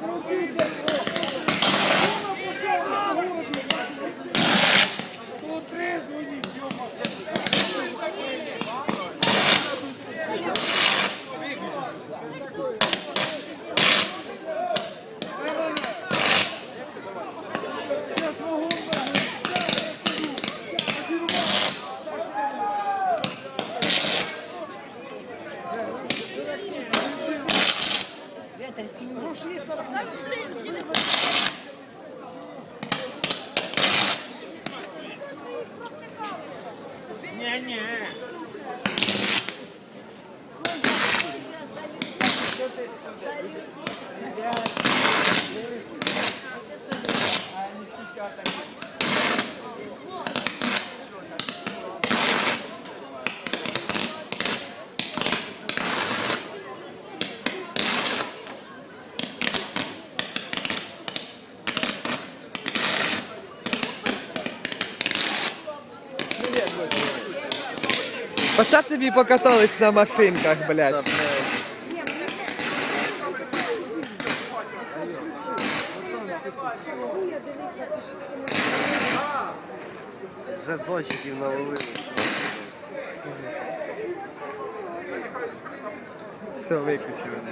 Contra o! Ні-ні. Ребят, а они сейчас так... Оце тобі покатались на машинках, блядь. Вже зонщиків наловили. Все, виключили.